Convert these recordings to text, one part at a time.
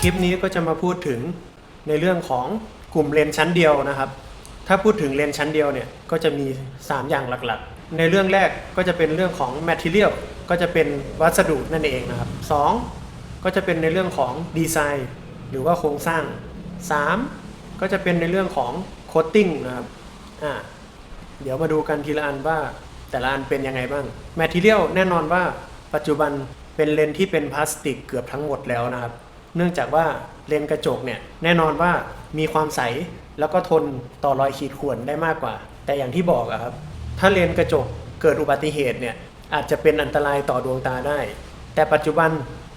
คลิปนี้ก็จะมาพูดถึงในเรื่องของกลุ่มเลนชั้นเดียวนะครับ ถ้าพูดถึงเลนชั้นเดียวเนี่ยก็จะมี 3 อย่างหลักๆ ในเรื่องแรกก็จะเป็นเรื่องของ material ก็จะเป็นวัสดุนั่นเองนะครับ 2 ก็จะเป็นในเรื่องของดีไซน์หรือว่าโครงสร้าง 3 ก็จะเป็นในเรื่องของโคตติ้งนะครับอ่าเดี๋ยวมาดูกันทีละอันว่า แต่ละอันเป็นยังไงบ้าง Material แน่นอนว่าปัจจุบันเป็นเลนที่เป็นพลาสติกเกือบทั้งหมดแล้วนะครับ เนื่องจากว่าเลนกระจกเนี่ยแน่นอนว่ามีความใสแล้วก็ทนต่อรอยขีดข่วนได้มากกว่า แต่อย่างที่บอกอะครับ ถ้าเลนกระจกเกิดอุบัติเหตุเนี่ยอาจจะเป็นอันตรายต่อดวงตาได้ แต่ปัจจุบัน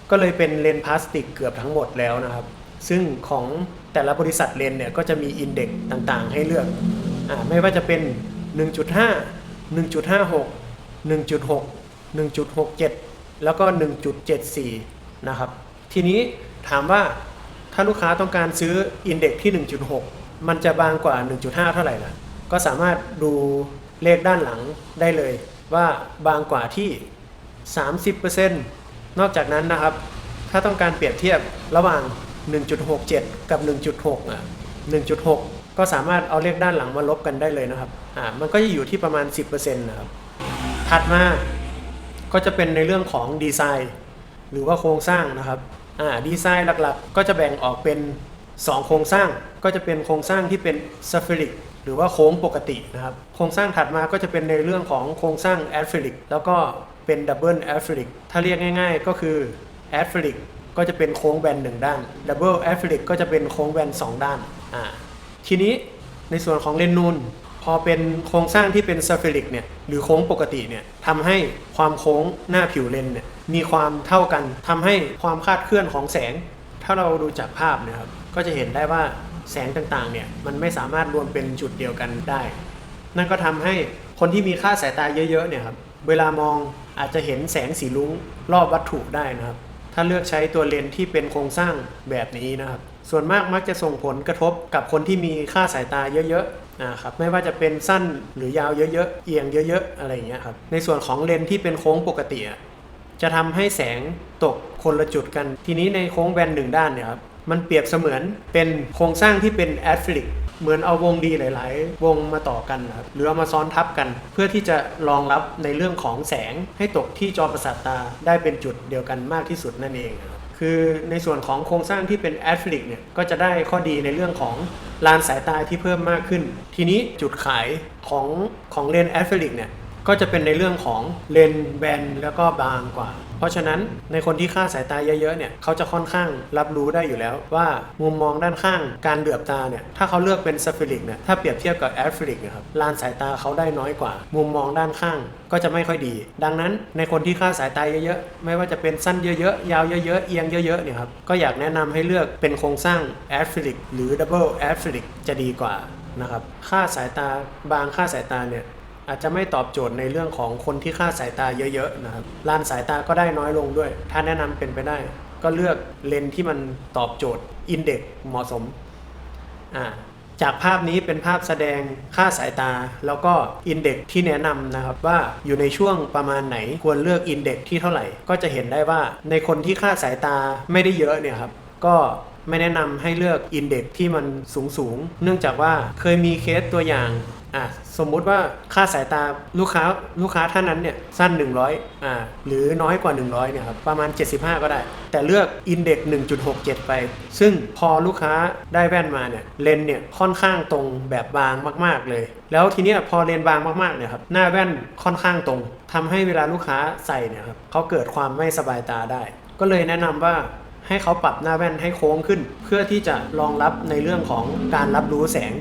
ก็เลยเป็นเลนพลาสติกเกือบทั้งหมดแล้วนะครับ ซึ่งของแต่ละบริษัทเลนเนี่ยก็จะมีอินเด็กต่างๆ ให้เลือกอไม่ว่าจะเป็น 1.5 1.56 1.6 1.67 แล้วก็ 1.74 นะครับ ทีนี้ถามว่าถ้าลูกค้าต้องการซื้ออินเด็กซ์ที่ 1.6 มันจะบางกว่า 1.5 เท่าไหร่ล่ะ ก็สามารถดูเลขด้านหลังได้เลยว่าบางกว่าที่ 30%นอกจากนั้นนะครับ ถ้าต้องการเปรียบเทียบระหว่าง 1.67 กับ 1.6อะ1.6 ก็สามารถเอาเลขด้านหลังมาลบกันได้เลยนะครับ อ่ามันก็จะอยู่ที่ประมาณ 10%นะครับถัดมาก็จะเป็นในเรื่องของดีไซน์ หรือว่าโครงสร้างนะครับอ่าดีไซน์หลักๆ ก็จะแบ่งออกเป็น 2 โครงสร้างก็จะเป็นโครงสร้างที่เป็นสเฟริกหรือว่าโค้งปกตินะครับโครงสร้างถัดมาก็จะเป็นในเรื่องของโครงสร้างแอดฟิลิกแล้วก็เป็นดับเบิลแอดฟิลิกถ้าเรียกง่าย ๆ ก็คือแอดฟิลิกก็จะเป็นโค้งแบนหนึ่งด้านดับเบิลแอดฟิลิกก็จะเป็นโค้งแบนสองด้านอ่าทีนี้ในส่วนของเลนนูน พอเป็นโครงสร้างที่เป็นสเฟริกเนี่ยหรือโค้งปกติเนี่ยทำให้ความโค้งหน้าผิวเลนเนี่ยมีความเท่ากันทำให้ความคลาดเคลื่อนของแสง ถ้าเราดูจากภาพเนะครับก็จะเห็นได้ว่าแสงต่างๆเนี่ยมันไม่สามารถรวมเป็นจุดเดียวกันได้ นั่นก็ทำให้คนที่มีค่าสายตาเยอะๆเนี่ยครับเวลามองอาจจะเห็นแสงสีรุ้งรอบวัตถุได้นะครับ ถ้าเลือกใช้ตัวเลนที่เป็นโครงสร้างแบบนี้นะครับ ส่วนมากมักจะส่งผลกระทบกับคนที่มีค่าสายตาเยอะๆ นะครับไม่ว่าจะเป็นสั้นหรือยาวเยอะๆ เอียงเยอะๆ อะไรอย่างเงี้ยครับในส่วนของเลนที่เป็นโค้งปกติอะจะทำให้แสงตกคนละจุดกัน ทีนี้ในโค้งแบนหนึ่งด้านเนี่ยครับมันเปรียบเสมือนเป็นโครงสร้างที่เป็นแอดฟลิกเหมือนเอาวงดีหลาย ๆ วงมาต่อกันครับหรือเอามาซ้อนทับกัน เพื่อที่จะรองรับในเรื่องของแสงให้ตกที่จอประสาทตาได้เป็นจุดเดียวกันมากที่สุดนั่นเอง คือในส่วนของโครงสร้างที่เป็นแอดฟลิกเนี่ยก็จะได้ข้อดีในเรื่องของ ลานสายตาที่เพิ่มมากขึ้น ทีนี้จุดขายของของเลนส์แอฟริกเนี่ย ก็จะเป็นในเรื่องของเลนแบนแล้วก็บางกว่า เพราะฉะนั้นในคนที่ค่าสายตาเยอะๆเนี่ยเขาจะค่อนข้างรับรู้ได้อยู่แล้ว ว่ามุมมองด้านข้างการเหลือบตาเนี่ยถ้าเขาเลือกเป็นสฟิลิกเนี่ยถ้าเปรียบเทียบกับแอฟริกนะครับลานสายตาเขาได้น้อยกว่า มุมมองด้านข้างก็จะไม่ค่อยดี ดังนั้นในคนที่ค่าสายตาเยอะๆไม่ว่าจะเป็นสั้นเยอะๆยาวเยอะๆเอียงเยอะๆเนี่ยครับก็อยากแนะนำให้เลือกเป็นโครงสร้างแอฟริกหรือดับเบิลแอฟริกจะดีกว่านะครับค่าสายตาบางค่าสายตาเนี่ย อาจจะไม่ตอบโจทย์ในเรื่องของคนที่ค่าสายตาเยอะๆนะครับลานสายตาก็ได้น้อยลงด้วย ถ้าแนะนำเป็นไปได้ ก็เลือกเลนที่มันตอบโจทย์อินเด็กเหมาะสมอ่าจากภาพนี้เป็นภาพแสดงค่าสายตา แล้วก็อินเด็กที่แนะนำนะครับว่าอยู่ในช่วงประมาณไหนควรเลือกอินเด็กที่เท่าไหร่ ก็จะเห็นได้ว่าในคนที่ค่าสายตาไม่ได้เยอะเนี่ยครับก็ไม่แนะนำให้เลือกอินเด็กที่มันสูงสูงๆเนื่องจากว่าเคยมีเคสตัวอย่าง อะสมมุติว่าค่าสายตาลูกค้าลูกค้าท่านนั้นเนี่ยสั้น 100อ่าหรือน้อยกว่า 100เนี่ยครับประมาณ 75 ก็ได้ แต่เลือกอินเด็ก1.67 ไป ซึ่งพอลูกค้าได้แว่นมาเนี่ยเลนเนี่ยค่อนข้างตรงแบบบางมาก ๆเลย แล้วทีเนี้ยพอเลนบางมากๆเนี่ยครับหน้าแว่นค่อนข้างตรงทำให้เวลาลูกค้าใส่เนี่ยครับเขาเกิดความไม่สบายตาได้ ก็เลยแนะนำว่า ให้เขาปรับหน้าแว่นให้โค้งขึ้น เพื่อที่จะรองรับในเรื่องของการรับรู้แสง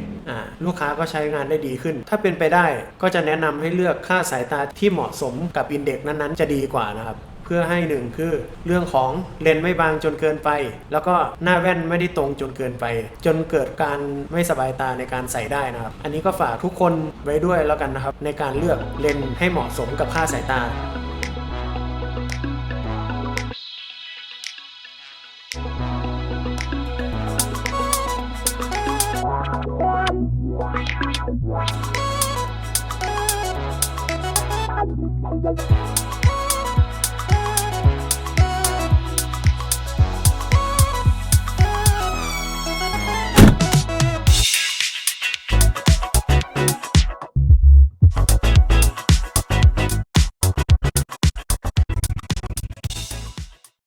ลูกค้าก็ใช้งานได้ดีขึ้น ถ้าเป็นไปได้ก็จะแนะนำให้เลือกค่าสายตาที่เหมาะสมกับอินเด็กซ์นั้นๆ จะดีกว่านะครับเพื่อให้หนึ่งคือเรื่องของเลนไม่บางจนเกินไป แล้วก็หน้าแว่นไม่ได้ตรงจนเกินไป จนเกิดการไม่สบายตาในการใส่ได้นะครับ อันนี้ก็ฝากทุกคนไว้ด้วยแล้วกันนะครับ ในการเลือกเลนให้เหมาะสมกับค่าสายตา